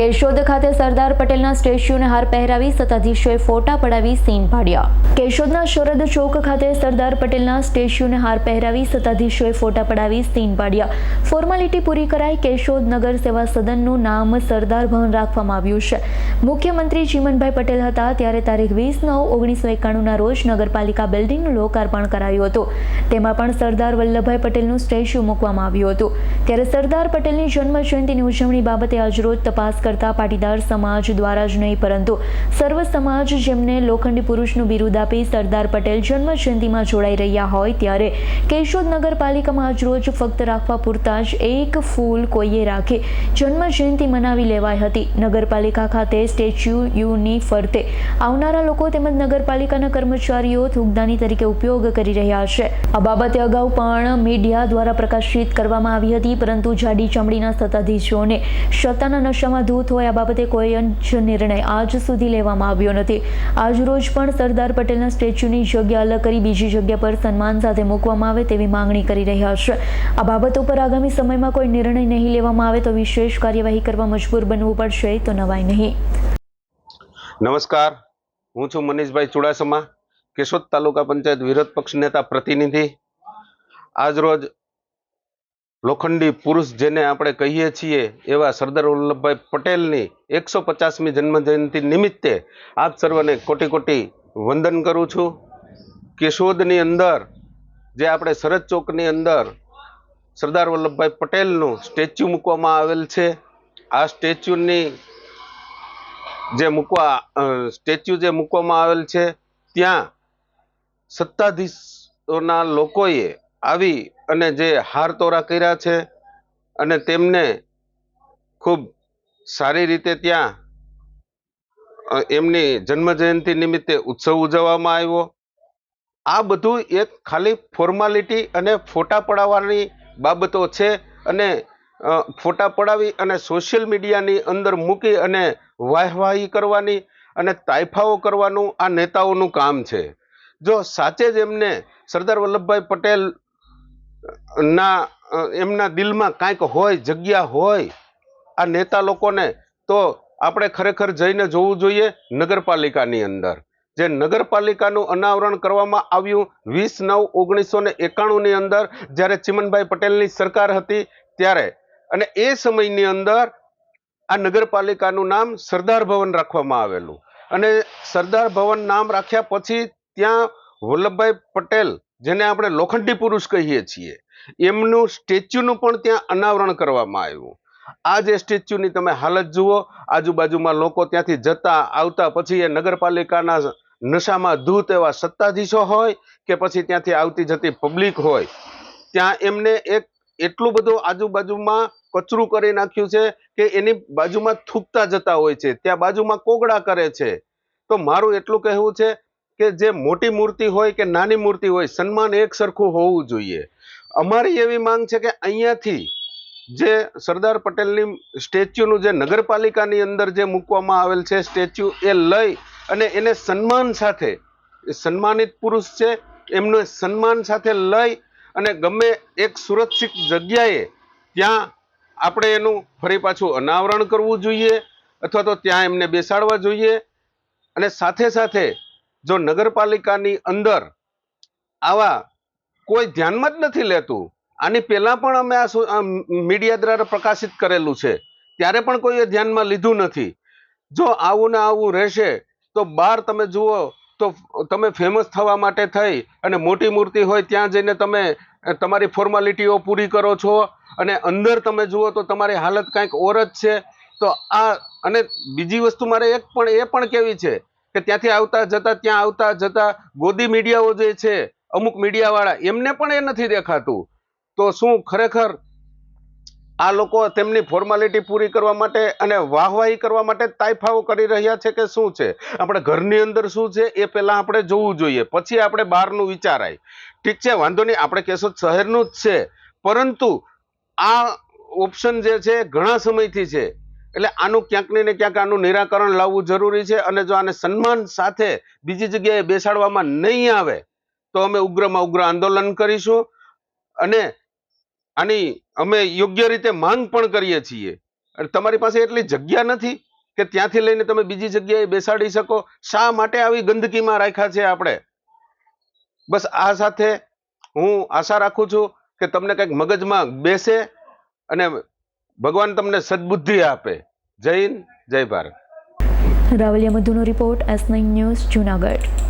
કેશોદ ખાતે સરદાર પટેલના સ્ટેચ્યુને હાર પહેરાવી સત્તાધીશોએ ફોટા પડાવી સીન પાડ્યા કેશોદના શરદ ચોક ખાતે સરદાર પટેલના સ્ટેચ્યુને હાર પહેરાવી સત્તાધીશોએ ફોટા પડાવી સીન પાડ્યા ફોર્માલિટી પૂરી કરાઈ કેશોદ નગર સેવા સદનનું નામ સરદાર ભવન રાખવામાં આવ્યું છે. મુખ્યમંત્રી ચીમનભાઈ પટેલ હતા ત્યારે તારીખ વીસ નવ ઓગણીસો એકાણુંના રોજ નગરપાલિકા બિલ્ડિંગનું લોકાર્પણ કરાયું હતું. તેમાં પણ સરદાર વલ્લભભાઈ પટેલનું સ્ટેચ્યુ મૂકવામાં આવ્યું હતું. ત્યારે સરદાર પટેલની જન્મ જયંતિની ઉજવણી બાબતે આજરોજ તપાસ કરતા પાટીદાર સમાજ દ્વારા જ નહીં, પરંતુ સર્વ સમાજ જેમને લોખંડી પુરુષનું બિરુદ આપી સરદાર પટેલ જન્મ જયંતિમાં જોડાઈ રહ્યા હોય ત્યારે કેશોદ નગરપાલિકામાં આજરોજ ફક્ત રાખવા પૂરતા જ એક ફૂલ કોઈએ રાખે જન્મ જયંતિ મનાવી લેવાઈ હતી. નગરપાલિકા ખાતે સ્ટેચ્યુ યુની ફરતે આવનારા લોકો તેમજ નગરપાલિકાના કર્મચારીઓ થૂકદાની તરીકે ઉપયોગ કરી રહ્યા છે. આ બાબતે અગાઉ પણ મીડિયા દ્વારા પ્રકાશિત કરવામાં આવી હતી, પરંતુ જાડી ચામડીના સત્તાધીશોને સત્તાના નશામાં ધૂત હોય આ બાબતે કોઈ જ નિર્ણય આજ સુધી લેવામાં આવ્યો નથી. આજ રોજ પણ સરદાર પટેલના સ્ટેચ્યુની જગ્યા અલગ કરી બીજી જગ્યા પર સન્માન સાથે મૂકવામાં આવે તેવી માંગણી કરી રહ્યા છે. આ બાબતો પર આગામી સમયમાં કોઈ નિર્ણય નહીં લેવામાં આવે તો વિશેષ કાર્યવાહી કરવા મજબૂર બનવું પડશે તો નવાય નહીં. નમસ્કાર. હું છું મનીષભાઈ ચુડાસમા, કેશોદ તાલુકા પંચાયત વિરોધ પક્ષ નેતા પ્રતિનિધિ. આજરોજ લોખંડી પુરુષ જેને આપણે કહીએ છીએ એવા સરદાર વલ્લભભાઈ પટેલની એકસો પચાસમી જન્મજયંતિ નિમિત્તે આપ સર્વને કોટી કોટી વંદન કરું છું. કેશોદની અંદર, જે આપણે સરહદ ચોકની અંદર સરદાર વલ્લભભાઈ પટેલનું સ્ટેચ્યુ મૂકવામાં આવેલ છે. આ સ્ટેચ્યુની જે મૂકવા સ્ટેચ્યુ જે મૂકવામાં આવેલ છે, ત્યાં સત્તાધીશોના લોકોએ આવી અને જે હાર તોરા કર્યા છે અને તેમને ખૂબ સારી રીતે ત્યાં એમની જન્મજયંતિ નિમિત્તે ઉત્સવ ઉજવવામાં આવ્યો. આ બધું એક ખાલી ફોર્માલિટી અને ફોટા પડાવવાની બાબતો છે અને ફોટા પડાવી અને સોશિયલ મીડિયાની અંદર મૂકી અને વાહવાહી કરવાની અને તાઇફાઓ કરવાનું આ નેતાઓનું કામ છે. જો સાચે જ એમને સરદાર વલ્લભભાઈ પટેલ ના એમના દિલમાં કાંઈક હોય, જગ્યા હોય, આ નેતા લોકોને તો આપણે ખરેખર જઈને જોવું જોઈએ નગરપાલિકાની અંદર. જે નગરપાલિકાનું અનાવરણ કરવામાં આવ્યું વીસ નવ ઓગણીસો ને એકાણુંની અંદર, જ્યારે ચિમનભાઈ પટેલની સરકાર હતી ત્યારે. અને એ સમયની અંદર આ નગરપાલિકાનું નામ સરદાર ભવન રાખવામાં આવેલું. અને સરદાર ભવન નામ રાખ્યા પછી ત્યાં વલ્લભભાઈ પટેલ, જેને આપણે લોખંડી પુરુષ કહીએ છીએ એમનું સ્ટેચ્યુનું પણ ત્યાં અનાવરણ કરવામાં આવ્યું. આ જે સ્ટેચ્યુની તમે હાલત જુઓ, આજુબાજુમાં લોકો ત્યાંથી જતા આવતા પછી એ નગરપાલિકાના નશામાં ધૂત એવા સત્તાધીશો હોય કે પછી ત્યાંથી આવતી જતી પબ્લિક હોય, ત્યાં એમને એક એટલું બધું આજુબાજુમાં કચરું કરી નાખ્યું છે કે એની બાજુમાં થૂકતા જતા હોય છે, ત્યાં બાજુમાં કોગળા કરે છે. તો મારું એટલું કહેવું છે કે જે મોટી મૂર્તિ હોય કે નાની મૂર્તિ હોય, સન્માન એક સરખું હોવું જોઈએ. અમારી એવી માંગ છે કે અહીંયાથી જે સરદાર પટેલની સ્ટેચ્યુનું જે નગરપાલિકાની અંદર જે મૂકવામાં આવેલ છે, સ્ટેચ્યુ એ લઈ અને એને સન્માન સાથે સન્માનિત પુરુષ છે, એમને સન્માન સાથે લઈ અને ગમે એક સુરક્ષિત જગ્યાએ ત્યાં આપણે એનું ફરી પાછું અનાવરણ કરવું જોઈએ અથવા તો ત્યાં એમને બેસાડવા જોઈએ. અને સાથે સાથે જો નગરપાલિકાની અંદર આવા કોઈ ધ્યાનમાં જ નથી લેતું. આની પહેલાં પણ અમે આ મીડિયા દ્વારા પ્રકાશિત કરેલું છે. ત્યારે પણ કોઈએ ધ્યાનમાં લીધું નથી. જો આવું ને આવું રહેશે, તો બહાર તમે જુઓ, તો તમે ફેમસ થવા માટે થઈ અને મોટી મૂર્તિ હોય ત્યાં જઈને તમે તમારી ફોર્માલિટીઓ પૂરી કરો છો અને અંદર તમે જુઓ તો તમારી હાલત કાંઈક ઓર જ છે. તો આ, અને બીજી વસ્તુ મારે એક પણ, એ પણ કેવી છે કે ત્યાંથી આવતા જતા, ત્યાં આવતા જતા ગોદી મીડિયાઓ જે છે અમુક મીડિયાવાળા, એમને પણ એ નથી દેખાતું. તો શું ખરેખર આ લોકો તેમની ફોર્માલિટી પૂરી કરવા માટે અને વાહવાહી કરવા માટે તાઇફાઓ કરી રહ્યા છે કે શું છે? આપણે ઘરની અંદર શું છે એ પહેલાં આપણે જોવું જોઈએ. પછી આપણે બહારનું વિચારાય. ઠીક છે, વાંધો નહીં, આપણે કેશોદ શહેરનું જ છે. પરંતુ આ ઓપ્શન જે છે ઘણા સમયથી છે. એટલે આનું ક્યાંક ને ક્યાંક આનું નિરાકરણ લાવવું જરૂરી છે અને જો આને સન્માન સાથે બીજી જગ્યાએ બેસાડવામાં નહીં આવે તો અમે ઉગ્રમાં ઉગ્ર આંદોલન કરીશું અને આની અમે યોગ્ય રીતે માંગ પણ કરીએ છીએ. તમારી પાસે એટલી જગ્યા નથી કે ત્યાંથી લઈને તમે બીજી જગ્યાએ બેસાડી શકો. શા માટે આવી ગંદકીમાં રાખ્યા છે આપણે? બસ આ સાથે હું આશા રાખું છું કે તમને કંઈક મગજમાં બેસે અને ભગવાન તમને સદબુદ્ધિ આપે. જય હિન્દ, જય Bharat. Ravaliya મધુનો report S nine news Junagadh.